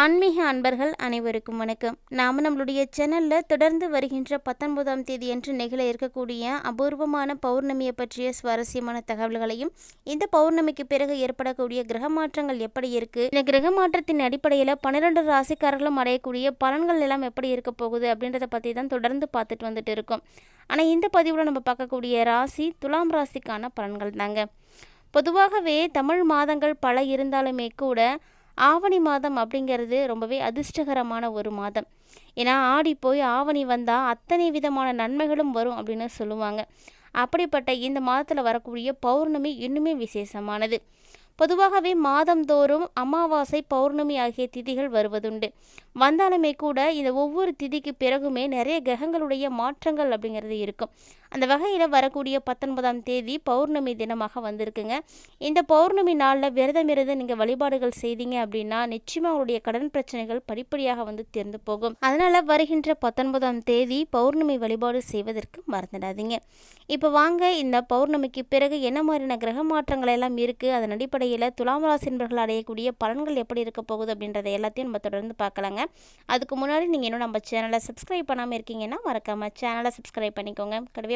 ஆன்மீக அன்பர்கள் அனைவருக்கும் வணக்கம். நாம் நம்மளுடைய சேனலில் தொடர்ந்து வருகின்ற பத்தொன்பதாம் தேதி அன்று நிகழ இருக்கக்கூடிய அபூர்வமான பௌர்ணமியை பற்றிய சுவாரஸ்யமான தகவல்களையும் இந்த பௌர்ணமிக்கு பிறகு ஏற்படக்கூடிய கிரக மாற்றங்கள் எப்படி இருக்குது இந்த கிரக மாற்றத்தின் அடிப்படையில் பன்னிரெண்டு ராசிக்காரர்களும் அடையக்கூடிய பலன்கள் எல்லாம் எப்படி இருக்க போகுது அப்படின்றத பற்றி தான் தொடர்ந்து பார்த்துட்டு வந்துட்டு இருக்கோம். ஆனால் இந்த பதிவில் நம்ம பார்க்கக்கூடிய ராசி துலாம் ராசிக்கான பலன்கள் தாங்க. பொதுவாகவே தமிழ் மாதங்கள் பல இருந்தாலுமே கூட ஆவணி மாதம் அப்படிங்கிறது ரொம்பவே அதிர்ஷ்டகரமான ஒரு மாதம். ஏன்னா ஆடி போய் ஆவணி வந்தால் அத்தனை விதமான நன்மைகளும் வரும் அப்படின்னு சொல்லுவாங்க. அப்படிப்பட்ட இந்த மாதத்தில் வரக்கூடிய பௌர்ணமி இன்னுமே விசேஷமானது. பொதுவாகவே மாதந்தோறும் அமாவாசை பௌர்ணமி ஆகிய திதிகள் வருவதுண்டு. வந்தாலுமே கூட இந்த ஒவ்வொரு திதிக்கு பிறகுமே நிறைய கிரகங்களுடைய மாற்றங்கள் அப்படிங்கிறது இருக்கும். அந்த வகையில் வரக்கூடிய பத்தொன்பதாம் தேதி பௌர்ணமி தினமாக வந்திருக்குங்க. இந்த பௌர்ணமி நாளில் விரதம் இருந்து நீங்கள் வழிபாடுகள் செய்தீங்க அப்படின்னா நிச்சயமாக உங்களுடைய கடன் பிரச்சனைகள் படிப்படியாக வந்து தேர்ந்து போகும். அதனால் வருகின்ற பத்தொன்பதாம் தேதி பௌர்ணமி வழிபாடு செய்வதற்கு மறந்துடாதீங்க. இப்போ வாங்க இந்த பௌர்ணமிக்கு பிறகு என்ன மாதிரியான கிரக மாற்றங்கள் எல்லாம் இருக்குது அதன் அடிப்படையில் துலாம் ராசி என்பர்கள் அடையக்கூடிய பலன்கள் எப்படி இருக்க போகுது அப்படின்றத எல்லாத்தையும் நம்ம தொடர்ந்து பார்க்கலாங்க. அதுக்கு முன்னாடி நீங்கள் இன்னும் நம்ம சேனலை சப்ஸ்கிரைப் பண்ணாமல் இருக்கீங்கன்னா மறக்காமல் சேனலை சப்ஸ்கிரைப் பண்ணிக்கோங்க. கடவே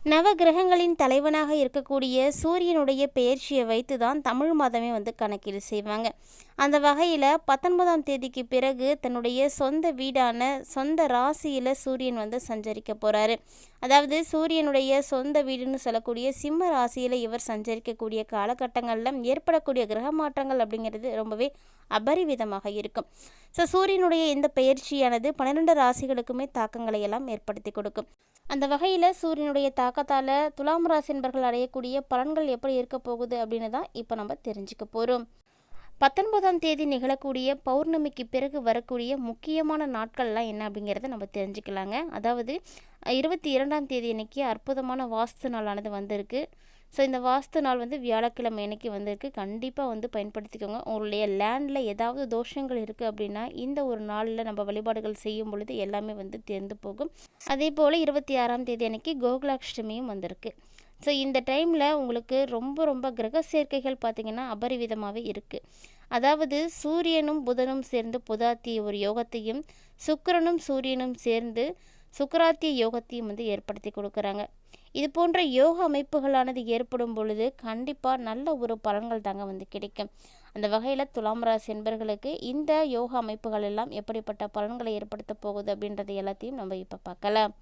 நவ கிரகங்களின் தலைவனாக இருக்கக்கூடிய சூரியனுடைய பெயர்ச்சியை வைத்து தான் தமிழ் மாதமே வந்து கணக்கீடு செய்வாங்க. அந்த வகையில் பத்தொன்பதாம் தேதிக்கு பிறகு தன்னுடைய சொந்த வீடான சொந்த ராசியில் சூரியன் வந்து சஞ்சரிக்க போகிறாரு அதாவது சூரியனுடைய சொந்த வீடுன்னு சொல்லக்கூடிய சிம்ம ராசியில் இவர் சஞ்சரிக்கக்கூடிய காலகட்டங்களில் ஏற்படக்கூடிய கிரக மாற்றங்கள் அப்படிங்கிறது ரொம்பவே அபரிவிதமாக இருக்கும். ஸோ சூரியனுடைய இந்த பயிற்சியானது பன்னிரெண்டு ராசிகளுக்குமே தாக்கங்களை எல்லாம் ஏற்படுத்தி கொடுக்கும். அந்த வகையில் சூரியனுடைய தாக்கத்தால் துலாம் ராசி என்பர்கள் அடையக்கூடிய பலன்கள் எப்படி இருக்க போகுது அப்படின்னு தான் இப்போ நம்ம தெரிஞ்சுக்க போகிறோம் பத்தொன்பதாம் தேதி நிகழக்கூடிய பௌர்ணமிக்கு பிறகு வரக்கூடிய முக்கியமான நாட்கள்லாம் என்ன அப்படிங்கிறத நம்ம தெரிஞ்சுக்கலாங்க. அதாவது இருபத்தி இரண்டாம் தேதி அன்னைக்கு அற்புதமான வாஸ்து நாளானது வந்திருக்கு. ஸோ இந்த வாஸ்து நாள் வந்து வியாழக்கிழமை அன்னைக்கு வந்திருக்கு. கண்டிப்பாக வந்து பயன்படுத்திக்கோங்க. உங்களுடைய லேண்டில் ஏதாவது தோஷங்கள் இருக்குது அப்படின்னா இந்த ஒரு நாளில் நம்ம வழிபாடுகள் செய்யும் பொழுது எல்லாமே வந்து தேர்ந்து போகும். அதே போல் இருபத்தி ஆறாம் தேதி அன்னைக்கு கோகுலாஷ்டமியும் வந்திருக்கு. ஸோ இந்த டைமில் உங்களுக்கு ரொம்ப ரொம்ப கிரக சேர்க்கைகள் பார்த்திங்கன்னா அபரிவிதமாகவே இருக்குது அதாவது சூரியனும் புதனும் சேர்ந்து புதாத்திய ஒரு யோகத்தையும் சுக்கரனும் சூரியனும் சேர்ந்து சுக்கராத்திய யோகத்தையும் வந்து ஏற்படுத்தி கொடுக்குறாங்க. இது போன்ற யோக அமைப்புகளானது ஏற்படும் பொழுது கண்டிப்பாக நல்ல ஒரு பலன்கள் தாங்க வந்து கிடைக்கும். அந்த வகையில் துலாம் ராசி என்பர்களுக்கு இந்த யோக அமைப்புகள் எல்லாம் எப்படிப்பட்ட பலன்களை ஏற்படுத்த போகுது அப்படின்றத எல்லாத்தையும் நம்ம இப்போ பார்க்கலாம்.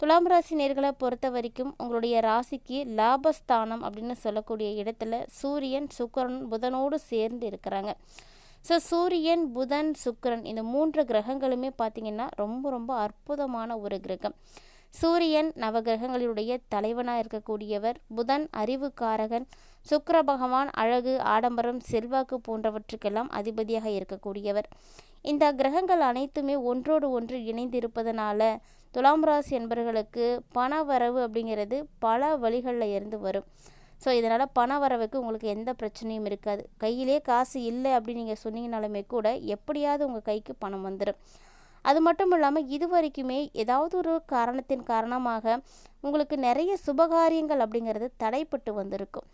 துலாம் ராசி நேர்களை பொறுத்த வரைக்கும் உங்களுடைய ராசிக்கு லாபஸ்தானம் அப்படின்னு சொல்லக்கூடிய இடத்துல சூரியன் சுக்கரன் புதனோடு சேர்ந்து இருக்கிறாங்க. ஸோ சூரியன் புதன் சுக்கரன் இந்த மூன்று கிரகங்களுமே பார்த்திங்கன்னா ரொம்ப ரொம்ப அற்புதமான ஒரு கிரகம். சூரியன் நவகிரகங்களினுடைய தலைவனாக இருக்கக்கூடியவர் புதன் அறிவுக்காரகன் சுக்கர பகவான் அழகு ஆடம்பரம் செல்வாக்கு போன்றவற்றுக்கெல்லாம் அதிபதியாக இருக்கக்கூடியவர். இந்த கிரகங்கள் அனைத்துமே ஒன்றோடு ஒன்று இணைந்திருப்பதனால துலாம் ராசி என்பவர்களுக்கு பண வரவு அப்படிங்கிறது பல வழிகளில் இருந்து வரும். ஸோ இதனால் பண வரவுக்கு உங்களுக்கு எந்த பிரச்சனையும் இருக்காது. கையிலே காசு இல்லை அப்படின்னு நீங்கள் சொன்னீங்கனாலுமே கூட எப்படியாவது உங்கள் கைக்கு பணம் வந்துடும் அது மட்டும் இல்லாமல் இது வரைக்குமே ஏதாவது ஒரு காரணத்தின் காரணமாக உங்களுக்கு நிறைய சுபகாரியங்கள் அப்படிங்கிறது தடைப்பட்டு வந்திருக்கும்.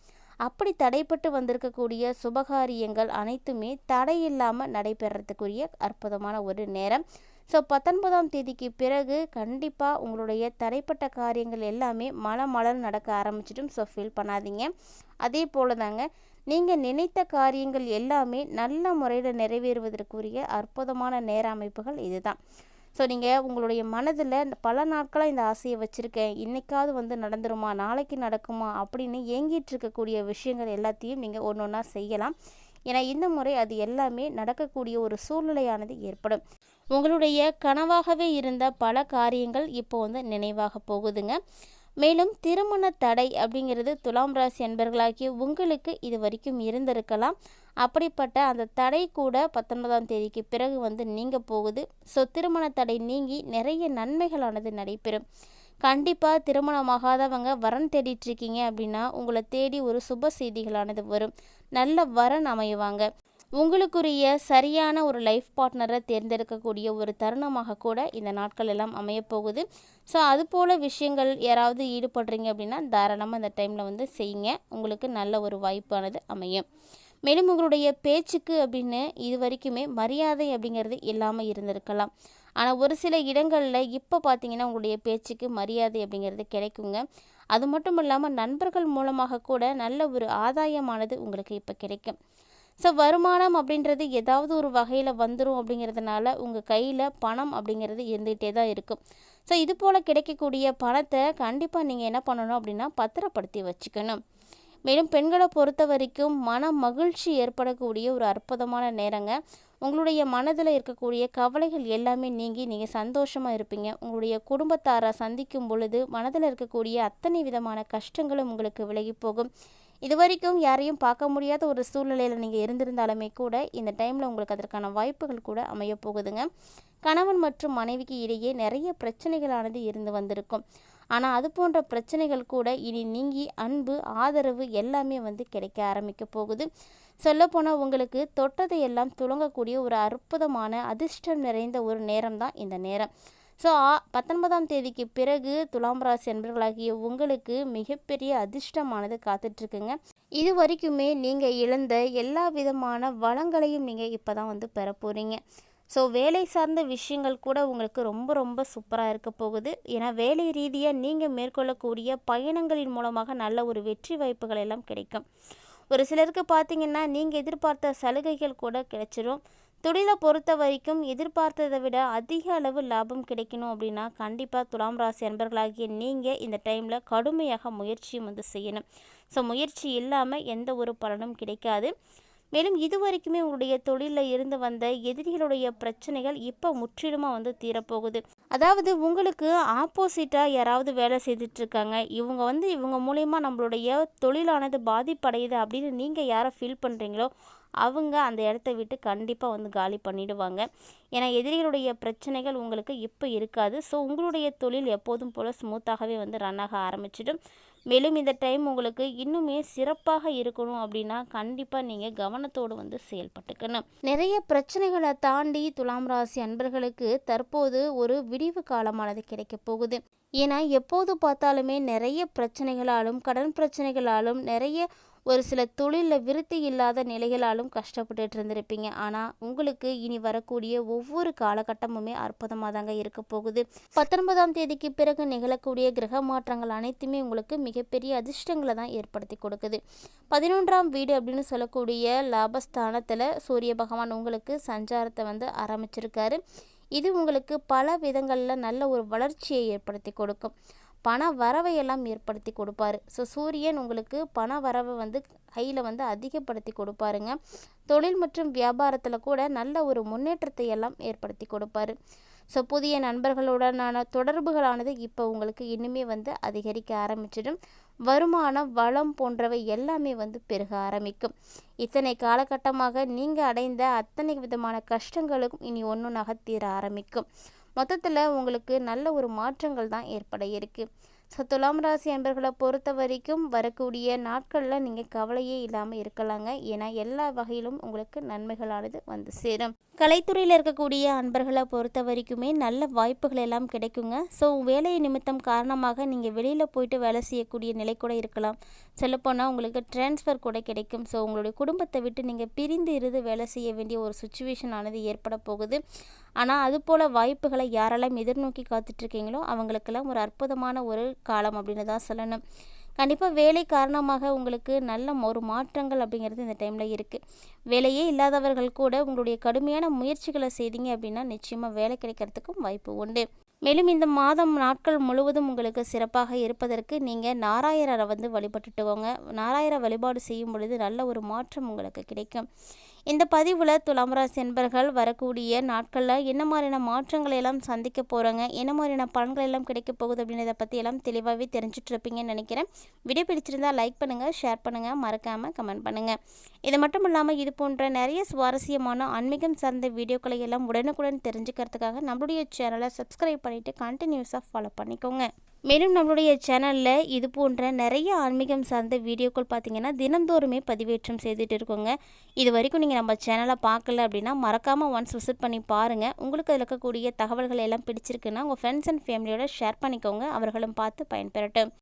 அப்படி தடைப்பட்டு வந்திருக்கக்கூடிய சுபகாரியங்கள் அனைத்துமே தடையில்லாமல் நடைபெறத்துக்குரிய அற்புதமான ஒரு நேரம். ஸோ பத்தொன்பதாம் தேதிக்கு பிறகு கண்டிப்பாக உங்களுடைய தடைப்பட்ட காரியங்கள் எல்லாமே மலமலர் நடக்க ஆரம்பிச்சிட்டும் ஸோ ஃபீல் பண்ணாதீங்க. அதே போல் தாங்க நீங்கள் நினைத்த காரியங்கள் எல்லாமே நல்ல முறையில் நிறைவேறுவதற்குரிய அற்புதமான நேர அமைப்புகள் இதுதான். ஸோ நீங்கள் உங்களுடைய மனதில் பல நாட்களாக இந்த ஆசையை வச்சுருக்கேன். இன்றைக்காவது வந்து நடந்துருமா? நாளைக்கு நடக்குமா? அப்படின்னு ஏங்கிட்டு இருக்கக்கூடிய விஷயங்கள் எல்லாத்தையும் நீங்கள் ஒன்று ஒன்றா செய்யலாம். ஏன்னா இந்த முறை அது எல்லாமே நடக்கக்கூடிய ஒரு சூழ்நிலையானது ஏற்படும். உங்களுடைய கனவாகவே இருந்த பல காரியங்கள் இப்போ வந்து நினைவாக போகுதுங்க. மேலும் திருமண தடை அப்படிங்கிறது துலாம் ராசி என்பர்களாகிய உங்களுக்கு இது வரைக்கும் இருந்திருக்கலாம். அப்படிப்பட்ட அந்த தடை கூட பத்தொன்பதாம் தேதிக்கு பிறகு வந்து நீங்க போகுது. ஸோ திருமண தடை நீங்கி நிறைய நன்மைகளானது நடைபெறும். கண்டிப்பாக திருமணமாகாதவங்க வரன் தேடிட்டுருக்கீங்க அப்படின்னா உங்களை தேடி ஒரு சுப செய்திகளானது வரும். நல்ல வரன் அமைவாங்க. உங்களுக்குரிய சரியான ஒரு லைஃப் பார்ட்னரை தேர்ந்தெடுக்கக்கூடிய ஒரு தருணமாக கூட இந்த நாட்கள் எல்லாம் அமையப்போகுது ஸோ அது போல் விஷயங்கள் யாராவது ஈடுபடுறீங்க அப்படின்னா தாராளமாக அந்த டைமில் வந்து செய்யுங்க. உங்களுக்கு நல்ல ஒரு வாய்ப்பானது அமையும். மேலும் உங்களுடைய பேச்சுக்கு அப்படின்னு இது வரைக்குமே மரியாதை அப்படிங்கிறது இல்லாமல் இருந்திருக்கலாம். ஆனால் ஒரு சில இடங்களில் இப்போ பார்த்தீங்கன்னா உங்களுடைய பேச்சுக்கு மரியாதை அப்படிங்கிறது கிடைக்குங்க. அது மட்டும் இல்லாமல் நண்பர்கள் மூலமாக கூட நல்ல ஒரு ஆதாயமானது உங்களுக்கு இப்போ கிடைக்கும். ஸோ வருமானம் அப்படின்றது ஏதாவது ஒரு வகையில் வந்துடும் அப்படிங்கிறதுனால உங்கள் கையில் பணம் அப்படிங்கிறது இருந்துகிட்டே தான் இருக்கும். ஸோ இது போல் கிடைக்கக்கூடிய பணத்தை கண்டிப்பாக நீங்கள் என்ன பண்ணணும் அப்படின்னா பத்திரப்படுத்தி வச்சுக்கணும். மேலும் பெண்களை பொறுத்த வரைக்கும் மன மகிழ்ச்சி ஏற்படக்கூடிய ஒரு அற்புதமான நேரங்க. உங்களுடைய மனதில் இருக்கக்கூடிய கவலைகள் எல்லாமே நீங்கி நீங்கள் சந்தோஷமாக இருப்பீங்க. உங்களுடைய குடும்பத்தாரை சந்திக்கும் பொழுது மனதில் இருக்கக்கூடிய அத்தனை விதமான கஷ்டங்களும் உங்களுக்கு விலகி போகும். இது வரைக்கும் யாரையும் பார்க்க முடியாத ஒரு சூழ்நிலையில் நீங்கள் இருந்திருந்தாலுமே கூட இந்த டைமில் உங்களுக்கு அதற்கான வாய்ப்புகள் கூட அமைய போகுதுங்க. கணவன் மற்றும் மனைவிக்கு இடையே நிறைய பிரச்சனைகளானது இருந்து வந்திருக்கும். ஆனால் அது போன்ற பிரச்சனைகள் கூட இனி நீங்கி அன்பு ஆதரவு எல்லாமே வந்து கிடைக்க ஆரம்பிக்க போகுது. சொல்லப்போனால் உங்களுக்கு தொட்டதை எல்லாம் துளங்கக்கூடிய ஒரு அற்புதமான அதிர்ஷ்டம் நிறைந்த ஒரு நேரம் தான் இந்த நேரம். ஸோ பத்தொன்பதாம் தேதிக்கு பிறகு துலாம் ராசி அன்பர்களாகிய உங்களுக்கு மிகப்பெரிய அதிர்ஷ்டமானது காத்துட்ருக்குங்க. இது வரைக்குமே நீங்கள் இழந்த எல்லா விதமான வளங்களையும் நீங்கள் இப்போ தான் வந்து பெற போகிறீங்க ஸோ வேலை சார்ந்த விஷயங்கள் கூட உங்களுக்கு ரொம்ப ரொம்ப சூப்பராக இருக்க போகுது. ஏன்னா வேலை ரீதியாக நீங்கள் மேற்கொள்ளக்கூடிய பயணங்களின் மூலமாக நல்ல ஒரு வெற்றி வாய்ப்புகள் எல்லாம் கிடைக்கும். ஒரு சிலருக்கு பார்த்தீங்கன்னா நீங்கள் எதிர்பார்த்த சலுகைகள் கூட கிடைச்சிரும். தொழிலை பொறுத்த வரைக்கும் எதிர்பார்த்ததை விட அதிக அளவு லாபம் கிடைக்கணும் அப்படின்னா கண்டிப்பாக துலாம் ராசி அன்பர்களாகிய நீங்கள் இந்த டைமில் கடுமையாக முயற்சியும் வந்து செய்யணும். ஸோ முயற்சி இல்லாமல் எந்த ஒரு பலனும் கிடைக்காது. மேலும் இது வரைக்குமே உங்களுடைய தொழிலில் இருந்து வந்த எதிரிகளுடைய பிரச்சனைகள் இப்போ முற்றிலுமாக வந்து தீரப்போகுது. அதாவது உங்களுக்கு ஆப்போசிட்டாக யாராவது வேலை செய்துட்ருக்காங்க. இவங்க வந்து இவங்க மூலயமா நம்மளுடைய தொழிலானது பாதிப்படையுது அப்படின்னு நீங்கள் யாரை ஃபீல் பண்ணுறீங்களோ அவங்க அந்த இடத்த விட்டு கண்டிப்பாக வந்து காலி பண்ணிடுவாங்க. ஏன்னா எதிரிகளுடைய பிரச்சனைகள் உங்களுக்கு இப்போ இருக்காது. ஸோ உங்களுடைய தொழில் எப்போதும் போல் ஸ்மூத்தாகவே வந்து ரன் ஆக ஆரம்பிச்சிடும். மேலும் இந்த டைம் உங்களுக்கு இன்னுமே சிறப்பாக இருக்கணும் அப்படின்னா கண்டிப்பாக நீங்கள் கவனத்தோடு வந்து செயல்பட்டுக்கணும். நிறைய பிரச்சனைகளை தாண்டி துலாம் ராசி அன்பர்களுக்கு தற்போது ஒரு விடிவு காலமானது கிடைக்க போகுது. ஏன்னா எப்போது பார்த்தாலுமே நிறைய பிரச்சனைகளாலும் கடன் பிரச்சனைகளாலும் நிறைய ஒரு சில தொழிலில் விருத்தி இல்லாத நிலைகளாலும் கஷ்டப்பட்டுட்டு இருந்திருப்பீங்க. ஆனால் உங்களுக்கு இனி வரக்கூடிய ஒவ்வொரு காலகட்டமுமே அற்புதமாக தாங்க இருக்க போகுது. பத்தொன்பதாம் தேதிக்கு பிறகு நிகழக்கூடிய கிரக மாற்றங்கள் அனைத்துமே உங்களுக்கு மிகப்பெரிய அதிர்ஷ்டங்களை தான் ஏற்படுத்தி கொடுக்குது. பதினொன்றாம் வீடு அப்படின்னு சொல்லக்கூடிய லாபஸ்தானத்தில் சூரிய பகவான் உங்களுக்கு சஞ்சாரத்தை வந்து ஆரம்பிச்சிருக்காரு. இது உங்களுக்கு பல விதங்களில் நல்ல ஒரு வளர்ச்சியை ஏற்படுத்தி கொடுக்கும். பண வரவையெல்லாம் ஏற்படுத்தி கொடுப்பாரு. ஸோ சூரியன் உங்களுக்கு பண வரவை வந்து கையில் வந்து அதிகப்படுத்தி கொடுப்பாருங்க. தொழில் மற்றும் வியாபாரத்தில் கூட நல்ல ஒரு முன்னேற்றத்தை எல்லாம் ஏற்படுத்தி கொடுப்பாரு. ஸோ புதிய நண்பர்களுடனான தொடர்புகளானது இப்போ உங்களுக்கு இன்னுமே வந்து அதிகரிக்க ஆரம்பிச்சிடும். வருமானம் வளம் போன்றவை எல்லாமே வந்து பெருக ஆரம்பிக்கும். இத்தனை காலகட்டமாக நீங்கள் அடைந்த அத்தனை விதமான கஷ்டங்களும் இனி ஒன்று நகர்த்தீர ஆரம்பிக்கும். மொத்தத்தில் உங்களுக்கு நல்ல ஒரு மாற்றங்கள் தான் ஏற்பட இருக்குது ஸோ துலாம் ராசி அன்பர்களை பொறுத்த வரைக்கும் வரக்கூடிய நாட்களில் நீங்கள் கவலையே இல்லாமல் இருக்கலாங்க. ஏன்னா எல்லா வகையிலும் உங்களுக்கு நன்மைகளானது வந்து சேரும். கலைத்துறையில் இருக்கக்கூடிய அன்பர்களை பொறுத்த வரைக்குமே நல்ல வாய்ப்புகள் எல்லாம் கிடைக்குங்க. ஸோ வேலை நிமித்தம் காரணமாக நீங்கள் வெளியில் போயிட்டு வேலை செய்யக்கூடிய நிலை கூட இருக்கலாம். சொல்லப்போனால் உங்களுக்கு டிரான்ஸ்ஃபர் கூட கிடைக்கும். ஸோ உங்களுடைய குடும்பத்தை விட்டு நீங்கள் பிரிந்து இருந்து வேலை செய்ய வேண்டிய ஒரு சுச்சுவேஷன் ஆனது ஏற்பட போகுது. ஆனால் அதுபோல் வாய்ப்புகளை யாரெல்லாம் எதிர்நோக்கி காத்துட்ருக்கீங்களோ அவங்களுக்கெல்லாம் ஒரு அற்புதமான ஒரு காலம் அப்படின்னு தான் சொல்லணும். கண்டிப்பாக வேலை காரணமாக உங்களுக்கு நல்ல ஒரு மாற்றங்கள் அப்படிங்கிறது இந்த டைமில் இருக்குது வேலையே இல்லாதவர்கள் கூட உங்களுடைய கடுமையான முயற்சிகளை செய்தீங்க அப்படின்னா நிச்சயமாக வேலை கிடைக்கிறதுக்கும் வாய்ப்பு உண்டு. மேலும் இந்த மாதம் நாட்கள் முழுவதும் உங்களுக்கு சிறப்பாக இருப்பதற்கு நீங்கள் நாராயணரை வந்து வழிபட்டுட்டுவோங்க நாராயண வழிபாடு செய்யும் பொழுது நல்ல ஒரு மாற்றம் உங்களுக்கு கிடைக்கும். இந்த பதிவில் துலாம் ராசி என்பர்கள் வரக்கூடிய நாட்களில் என்ன மாதிரியான மாற்றங்களை எல்லாம் சந்திக்க போகிறாங்க என்ன மாதிரியான பலன்கள் எல்லாம் கிடைக்க போகுது அப்படின்றத பற்றி எல்லாம் தெளிவாகவே தெரிஞ்சுட்டு இருப்பீங்கன்னு நினைக்கிறேன். வீடியோ பிடிச்சிருந்தால் லைக் பண்ணுங்கள் ஷேர் பண்ணுங்கள் மறக்காமல் கமெண்ட் பண்ணுங்கள் இது மட்டும் இல்லாமல் இது போன்ற நிறைய சுவாரஸ்யமான ஆன்மீகம் சார்ந்த வீடியோக்களை எல்லாம் உடனுக்குடன் தெரிஞ்சுக்கிறதுக்காக நம்மளுடைய சேனலை சப்ஸ்கிரைப் பண்ணிவிட்டு கண்டினியூஸாக ஃபாலோ பண்ணிக்கோங்க. மேலும் நம்மளுடைய சேனலில் இது போன்ற நிறைய ஆன்மீகம் சார்ந்த வீடியோக்கள் பார்த்தீங்கன்னா தினந்தோறுமே பதிவேற்றம் செய்துட்டு இருக்கோங்க. இது வரைக்கும் நீங்கள் நம்ம சேனலை பார்க்கல அப்படின்னா மறக்காமல் ஒன்ஸ் விசிட் பண்ணி பாருங்கள் உங்களுக்கு அதில் இருக்கக்கூடிய தகவல்கள் எல்லாம் பிடிச்சிருக்குன்னா உங்கள் ஃப்ரெண்ட்ஸ் அண்ட் ஃபேமிலியோட ஷேர் பண்ணிக்கோங்க. அவர்களும் பார்த்து பயன்பெறட்டும்.